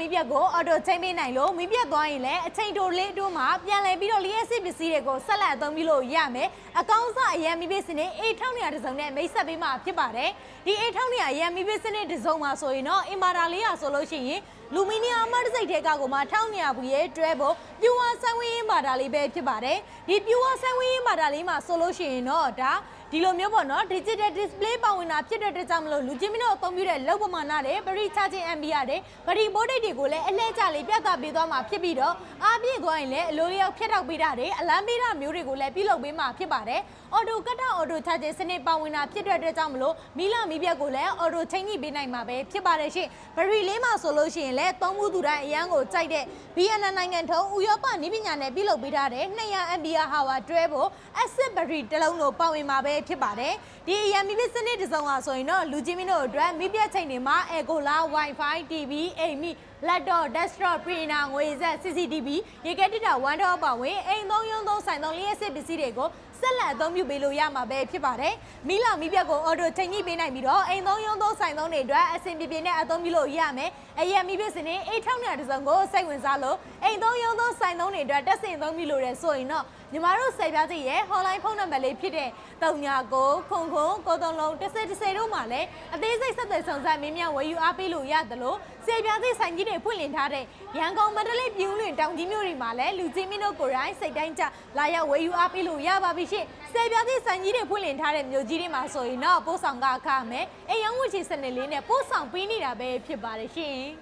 မီးပြတ်ကိုအော်တိုချိန်ပေးနိုင်လို့မီးပြတ်သွားရင်လည်းအချိန်တိုလေးတိုးမှာပြန်လည်ပြီးတော့လျှက်စစ်ပစ္စည်းတွေကိုဆက်လက်အသုံးပြုလို့ရမယ်အကောင်းဆုံးအရန်မီးပစ္စည်းနဲ့အေးထောင်းနေရတဲ့စုံနဲ့မိတ်ဆက်ပေးမှာဖြစ်ပါတယ်ဒီအေးထောင်းနေရအရန်မီးပစ္စည်းနဲ့ဒီစုံမှာဆိုရင်တော့အင်မာတာလေးရဆိုလို့ရှိရင်လူမီနီယမ်အမတ်တစ်စိတ်ထဲကကိုမှထောင်းနေရဘူးရဲ့တွဲဖို့ ပြူဝါဆန်ဝင်းရင်မာတာလေးပဲဖြစ်ပါတယ်ဒီပြူဝါဆန်ဝင်းရင်မာတာလေးမှာဆိုလို့ရှိရင်တော့ဒါဒီလိုမျိုးပေါ့နော် digital display ပါဝင်တာဖြစ်တဲ့အတွက်ကြောင့်မလို့လူချင်းမင်းတို့အသုံးပြုတဲ့လောက်ပမာဏတွေ battery charging amp ရတယ်ဗရီဘိုးဒိတ်တွေကိုလည်းအလှည့်ကျလေးပြတ်သားပေးသွားမှာဖြစ်ပြီးတော့အားပြည့်သွားရင်လည်းအလိုလျောက်ဖြတ်တောက်ပေးတာတွေအလန်းပေးတာမျိုးတွေကိုလည်းပြုလုပ်ပေးမှာဖြစ်ပါတယ်အော်တိုကတ်တာအော်တို charging စနစ်ပါဝင်တာဖြစ်တဲ့အတွက်ကြောင့်မလို့မီလာမီပြက်ကိုလည်းအော်တိုချိန်ညှိပေးနိုင်မှာပဲဖြစ်ပါတယ်ရှင်ဗရီလေးမှာဆိုလို့ရှိရင်လည်းသုံးမှုသူတိုင်းအရန်ကိုကြိုက်တဲ့ BNN နိုင်ငံထုံးဥရောပနည်းပညာနဲ့ပြုလုပ်ပေးထားတဲ့200 ampere hour တွဲဖို့ acid battery တစ်လုံးလိုပါဝင်မှာပဲဖြစ်ပါတယ်ဒီအရန်မီပြစနစ်တစ်စုံဟာဆိုရင်တော့လူချင်းမင်းတို့အတွက်မီပြချိန်တွေမှာ Ecola Wi-Fi TV အိမ်မီ laptop desktop printer ငွေဆက် CCTV ရေကက်တစ်တာ one door ပါဝင်အိမ်သုံးရုံသုံးဆိုင်သုံးလျှက်စစ်ပစ္စည်းတွေကိုဆက်လက်အသုံးပြုပေးလို့ရမှာပဲဖြစ်ပါတယ်။မီလာမီပြက်ကို order ချိန်ညှိပေးနိုင်ပြီးတော့အိမ်သုံးရုံသုံးဆိုင်သုံးတွေအတွက်အဆင်ပြေပြေနဲ့အသုံးပြုလို့ရမယ်။အရက်မီပြက်စနေအိတ်ထောင်းတဲ့တစ်စုံကိုစိတ်ဝင်စားလို့အိမ်သုံးရုံသုံးဆိုင်သုံးတွေအတွက်တက်ဆင်သုံးပြုလို့ရဆိုရင်တော့ညီမတို့ဆယ်ပြားစီရဲ့ hotline ဖုန်းနံပါတ်လေးဖြစ်တဲ့39ခုခုခုသုံးလုံးတစ်စိတစ်စိတို့မှာလည်းအသေးစိတ်ဆက်သွယ်ဆောင်စမ်းမင်းများဝယ်ယူအားပေးလို့ရတယ်လို့ဆယ်ပြားစီဆိုင်ကြီးတွေဖွင့်လှစ်ထားတဲ့ရန်ကုန်မန္တလေးပြည်ဦးလွင်တောင်ကြီးမြို့တွေမှာလည်းလူကြီးမင်းတို့ကိုယ်တိုင်စိတ်တိုင်းကြလာရောက်ဝယ်ယူအားပေးလို့ရပါပြီရှင့်ဆယ်ပြားစီဆိုင်ကြီးတွေဖွင့်လှစ်ထားတဲ့မြို့ကြီးတွေမှာဆိုရင်တော့ပို့ဆောင်ကအခမဲ့အိမ်ရောင်းဝယ်ချေစနစ်လေးနဲ့ပို့ဆောင်ပေးနေတာပဲဖြစ်ပါတယ်ရှင်